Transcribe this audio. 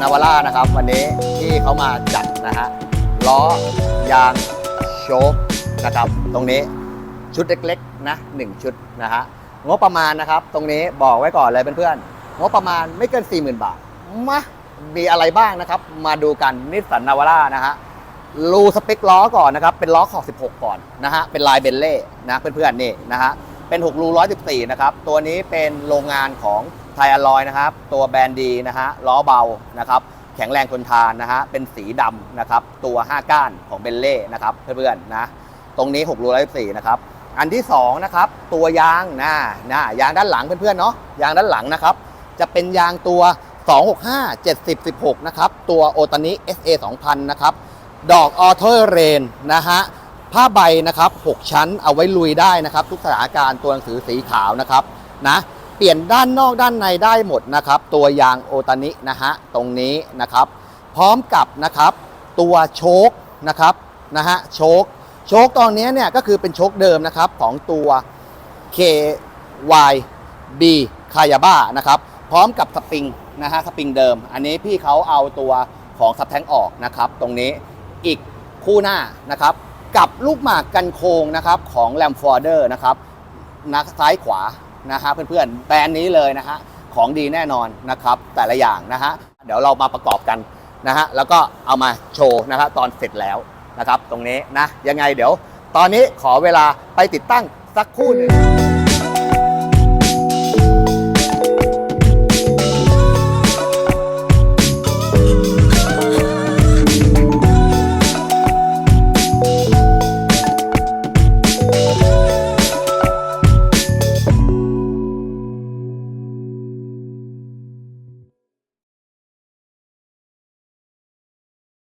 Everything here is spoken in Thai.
นาวาร่านะครับ วันนี้ที่เขามาจัดนะฮะล้อยางโชคนะครับ ตรงนี้ชุดเล็กๆนะหนึ่งชุดนะฮะงบประมาณนะครับ ตรงนี้บอกไว้ก่อนเลยเพื่อนๆงบประมาณไม่เกิน 40,000 บาทมามีอะไรบ้างนะครับ มาดูกันนิสสันนาวาร่านะฮะรูสเปคล้อก่อนนะครับ เป็นล้อขอบ 16 ก่อนนะฮะเป็นลายเบลเล่นะเพื่อนๆนี่นะฮะเป็น6รู114 นะครับ ตัวนี้เป็นโรงงานของ ไทยอลอยนะครับ ตัวแบรนด์ดีนะฮะล้อเบานะครับแข็งแรงทนทานนะฮะเป็นสีดำนะครับตัว 5 ก้านของเบลเล่นะครับเพื่อนๆนะตรงนี้6รู114นะครับอันที่2นะครับตัวยางนะนะยางด้านหลังเพื่อนๆเนาะยางด้านหลังนะครับจะเป็นยางตัว 265 70 16นะครับตัวโอตานิ SA 2000นะครับดอกออเทอร์เรนนะฮะผ้าใบนะครับ 6 ชั้นเอาไว้ลุยได้นะครับ ทุกสถานการณ์ตัวหนังสือสีขาวนะครับนะ เปลี่ยนด้านนอกด้านในได้หมดนะครับ ตัวยางโอตานินะฮะตรงนี้นะครับ พร้อมกับนะครับตัวโชคนะครับนะฮะโชคโชคตอนนี้เนี่ยก็คือเป็นโชคเดิมนะครับของตัว KYB คายาบ้านะครับ พร้อมกับสปริงนะฮะสปริงเดิม อันนี้พี่เขาเอาตัวของซับแทงออกนะครับ ตรงนี้อีกคู่หน้านะครับ กับลูกหมากกันโคงนะครับของแ a มฟอร์เดอร์นะครับนักซ้ายขวา นะฮะเพื่อนๆแบรนด์นี้เลยนะฮะของดีแน่นอนนะครับแต่ละอย่างนะฮะเดี๋ยวเรามาประกอบกันนะฮะแล้วก็เอามาโชว์นะครับตอนเสร็จแล้วนะครับตรงนี้นะยังไงเดี๋ยว ตอนนี้ขอเวลาไปติดตั้งสักครู่หนึ่ง